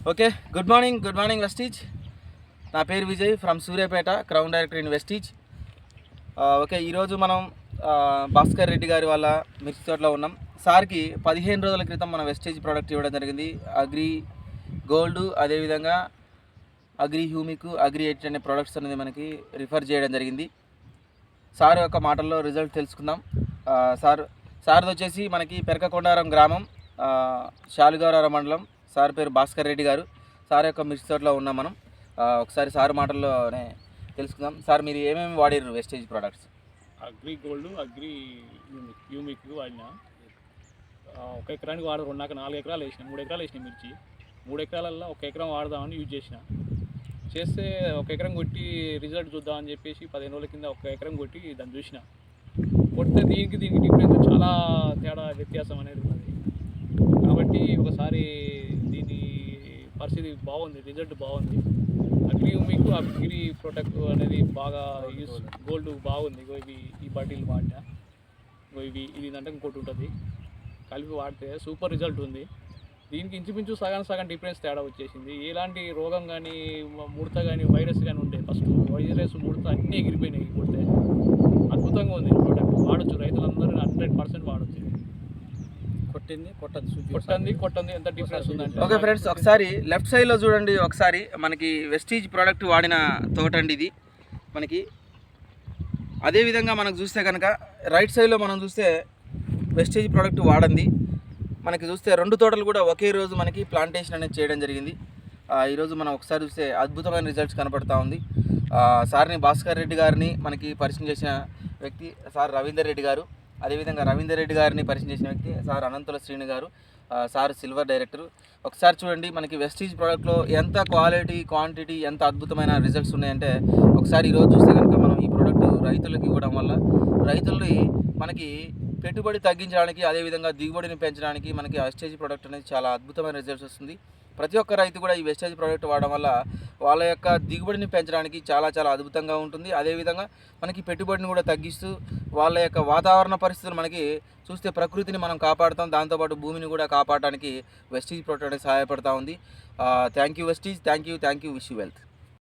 Okay good morning good morning Vestige నా పేరు Vijay from Suryapet crown director in Vestige okay ఈరోజు మనం భాస్కర్ రెడ్డి గారి వాళ్ళ మిర్చి తోటలో ఉన్నాం. సార్కి పదిహేను రోజుల క్రితం మన వెస్టేజ్ ప్రోడక్ట్ ఇవ్వడం జరిగింది. అగ్రి గోల్డ్ అదేవిధంగా అగ్రి హ్యూమిక్ అగ్రి ఎయిట్ అనే ప్రోడక్ట్స్ అనేది మనకి రిఫర్ చేయడం జరిగింది. సార్ యొక్క మాటల్లో రిజల్ట్ తెలుసుకుందాం. సార్ సార్ది వచ్చేసి మనకి పెరకకొండారం గ్రామం ఆ, శాలుగారారం మండలం సార్ పేరు భాస్కర్ రెడ్డి గారు. సార్ యొక్క మిర్చి తోటలో ఉన్నాం మనం. ఒకసారి సార్ మాటల్లోనే తెలుసుకుందాం. సార్ మీరు ఏమేమి వాడిర్రు Vestige products? Agri gold agri humic humic వాడిన. ఒక ఎకరానికి వాడరు. ఉన్నాక నాలుగు ఎకరాలు వేసిన. మూడు ఎకరాలు వేసిన మిర్చి. మూడు ఎకరాలల్లో ఒక ఎకరం వాడదామని యూజ్ చేసిన. చేస్తే ఒక ఎకరం కొట్టి రిజల్ట్ చూద్దామని చెప్పేసి పదిహేను రోజుల కింద ఒక ఎకరం కొట్టి దాన్ని చూసిన. కొడితే దీనికి దీనికి డిఫరెన్స్ చాలా తేడా వ్యత్యాసం అనేది ఉన్నది. కాబట్టి ఒకసారి పరిస్థితి బాగుంది రిజల్ట్ బాగుంది. అగ్రి మీకు అగ్రి ప్రొటెక్ట్ అనేది బాగా యూస్ గోల్డ్ బాగుంది. ఇవి ఈ బాటిల్ వాడినా. ఇగో ఇవి ఇది అంటే ఇంకోటి ఉంటుంది. కలిపి వాడితే సూపర్ రిజల్ట్ ఉంది. దీనికి ఇంచుమించు సగం సగం డిఫరెన్స్ తేడా వచ్చేసింది. ఎలాంటి రోగం కానీ ముడత కానీ వైరస్ కానీ ఉండే ఫస్ట్. వైరస్ ముడత అన్నీ ఎగిరిపోయినాయి ముడత. కొట్టింది కొట్టదు కొట్టంది కొట్టంది ఎంత డిఫరెన్స్ ఉందంటే. ఓకే ఫ్రెండ్స్ ఒకసారి లెఫ్ట్ సైడ్లో చూడండి ఒకసారి మనకి వెస్టీజ్ ప్రోడక్ట్ వాడిన తోట అండి ఇది. మనకి అదేవిధంగా మనకు చూస్తే కనుక రైట్ సైడ్లో మనం చూస్తే వెస్టేజ్ ప్రోడక్ట్ వాడండి మనకి చూస్తే రెండు తోటలు కూడా ఒకే రోజు మనకి ప్లాంటేషన్ అనేది చేయడం జరిగింది. ఆ, ఈరోజు మనం ఒకసారి చూస్తే అద్భుతమైన రిజల్ట్స్ కనపడతా ఉంది. ఆ, సార్ని భాస్కర్ రెడ్డి గారిని మనకి పరిచయం చేసిన వ్యక్తి సార్ రవీందర్ రెడ్డి గారు. అదేవిధంగా రవీందర్ రెడ్డి గారిని పరిచయం చేసిన వ్యక్తి సార్ అనంతుల శ్రీని గారు సార్ సిల్వర్ డైరెక్టర్. ఒకసారి చూడండి మనకి వెస్టీజ్ ప్రోడక్ట్లో ఎంత క్వాలిటీ క్వాంటిటీ ఎంత అద్భుతమైన రిజల్ట్స్ ఉన్నాయంటే ఒకసారి ఈరోజు చూస్తే కనుక మనం ఈ ప్రోడక్ట్ రైతులకు ఇవ్వడం వల్ల రైతుల్ని మనకి పెట్టుబడి తగ్గించడానికి అదేవిధంగా దిగుబడిని పెంచడానికి మనకి వెస్టేజ్ ప్రోడక్ట్ అనేది చాలా అద్భుతమైన రిజల్ట్స్ వస్తుంది. ప్రతి ఒక్క రైతు కూడా ఈ వెస్టేజ్ ప్రోడక్ట్ వాడడం వల్ల వాళ్ళ యొక్క దిగుబడిని పెంచడానికి చాలా చాలా అద్భుతంగా ఉంటుంది. అదేవిధంగా మనకి పెట్టుబడిని కూడా తగ్గిస్తూ వాళ్ళ యొక్క వాతావరణ పరిస్థితులు మనకి చూస్తే ప్రకృతిని మనం కాపాడుతాం. దాంతోపాటు భూమిని కూడా కాపాడడానికి వెస్టీజ్ ప్రోడక్ట్ అనేది సహాయపడతా ఉంది. Thank you Vestige thank you thank you wish you wealth.